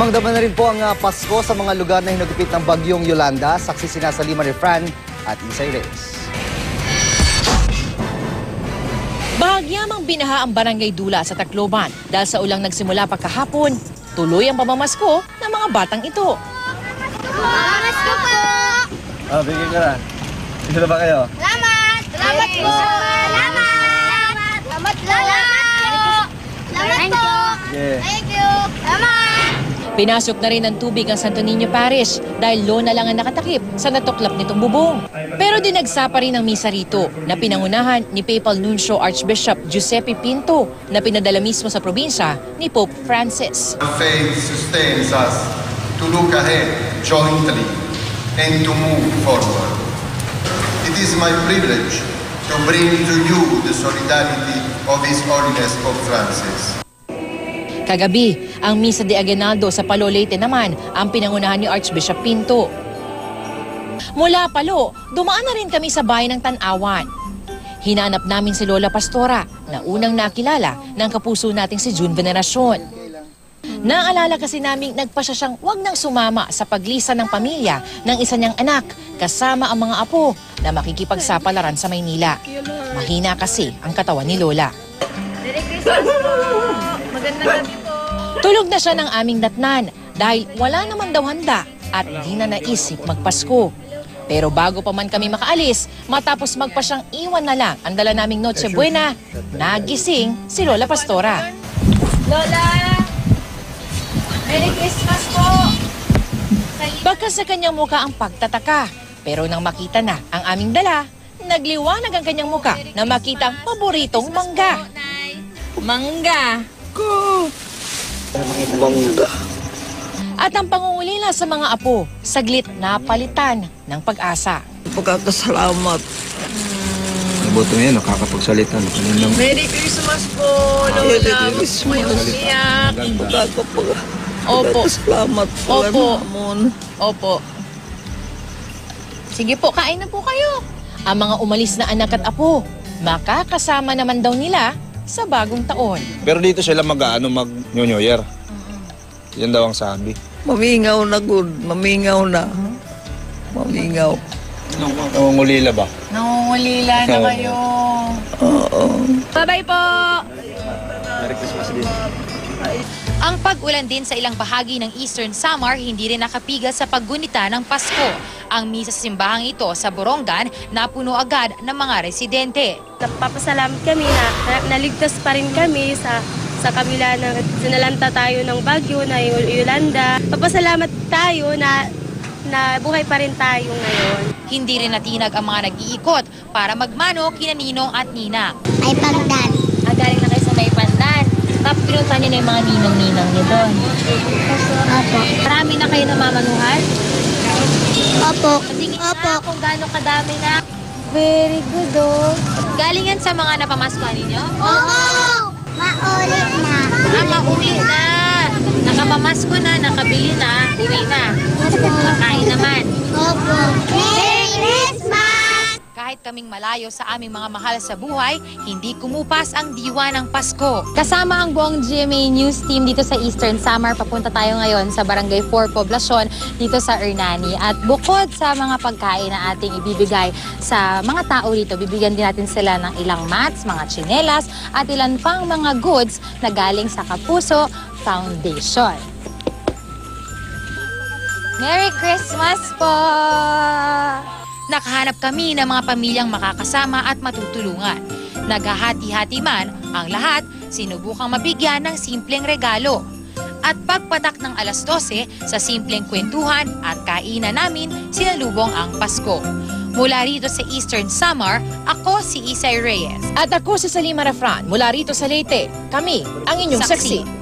Mangdaman na rin po ang ah, Pasko sa mga lugar na hinagupit ng bagyong Yolanda. Saksi sina sa Lima Refran at Isay Reyes. Bahagyamang binaha ang barangay Dula sa Tacloban dahil sa ulang nagsimula pagkahapon, tuloy ang pamamasko ng mga batang ito. Salamat po po! Ah, bigyan ka na. Isa na ba kayo? Salamat! Salamat po! Salamat! Salamat po! Salamat po! Yeah. Thank you! Salamat! Pinasok na rin ng tubig ang Santo Niño Parish dahil lona lang ang nakatakip sa natuklap nitong bubong. Pero dinagsa pa rin ang misa rito na pinangunahan ni Papal Nuncio Archbishop Giuseppe Pinto na pinadala mismo sa probinsya ni Pope Francis. Faith sustains us to look ahead jointly and to move forward. It is my privilege to bring to you the solidarity of His Holiness Pope Francis. Kagabi, ang Misa de Aguinaldo sa Palo Leyte naman ang pinangunahan ni Archbishop Pinto. Mula Palo, dumaan na rin kami sa bayan ng Tanawan. Hinanap namin si Lola Pastora na unang nakilala ng kapuso nating si June Veneracion. Naalala kasi naming nagpasya siyang wag nang sumama sa paglisan ng pamilya ng isa niyang anak kasama ang mga apo na makikipagsapalaran sa Maynila. Mahina kasi ang katawan ni Lola. Tulog na siya ng aming datnan dahil wala naman daw handa at di na naisip magpasko. Pero bago pa man kami makaalis, matapos magpa siyang iwan na lang ang dala naming Noche Buena, nagising si Lola Pastora. Lola! Merry Christmas po! Bagkas sa kanyang muka ang pagtataka. Pero nang makita na ang aming dala, nagliwanag ang kanyang muka na makita ang paboritong mangga. Mangga! At ang pangungulila sa mga apo, saglit na palitan ng pag-asa. Pagkakasalamat. Nabuto ngayon, nakakapagsalita. Kaninang Merry Christmas po, Lola. Iyak. Pagkakapag... Opo. Pagkakasalamat po. Opo. Opo. Sige po, kain na po kayo. Ang mga umalis na anak at apo, makakasama naman daw nila sa bagong taon. Pero dito sila mag-ano, mag-New New Year. Yan daw ang sabi. Mamingaw na good. Mamingaw na. Mamingaw. Nangungulila ba? Nangungulila na kayo. Oo. Bye-bye po! Merry Christmas din. Ang pag-ulan din sa ilang bahagi ng Eastern Samar hindi rin nakapigil sa paggunita ng Pasko. Ang misa sa simbahang ito sa Borongan napuno agad ng mga residente. Napapasalamat kami na, na naligtas pa rin kami sa sa kabila ng sinalanta tayo ng bagyo na Yolanda. Papasalamat tayo na na buhay pa rin tayo ngayon. Hindi rin natinag ang mga nag-iikot para magmano kina Ninong at Nina. Ay pagdan. Ah, galing na kayo sa may pandan. Tapos pinunta niyo na yung mga ninong-ninang niyo doon. Opo. Marami na kayo namamanuhan? Opo. Tingin Opo. na kung gaano kadami na. Very good oh. Galing yan sa mga napamaskuhan ninyo? Oo! Maulit na. Ah, mauli na. Nakapamasko na, nakabili na, uwi na. Nakain naman. Opo. Kahit kaming malayo sa aming mga mahal sa buhay, hindi kumupas ang diwa ng Pasko. Kasama ang buong GMA News team dito sa Eastern Samar, papunta tayo ngayon sa Barangay 4 Poblacion dito sa Ernani. At bukod sa mga pagkain na ating ibibigay sa mga tao dito, bibigyan din natin sila ng ilang mats, mga tsinelas at ilan pang mga goods na galing sa Kapuso Foundation. Merry Christmas po! Nakahanap kami ng mga pamilyang makakasama at matutulungan. Naghahati-hati man ang lahat, sinubukang mabigyan ng simpleng regalo. At pagpatak ng alas 12 sa simpleng kwentuhan at kainan namin, sinalubong ang Pasko. Mula rito sa Eastern Samar, ako si Isay Reyes. At ako si Salima Refran mula rito sa Leyte. Kami ang inyong Saksi. saksi.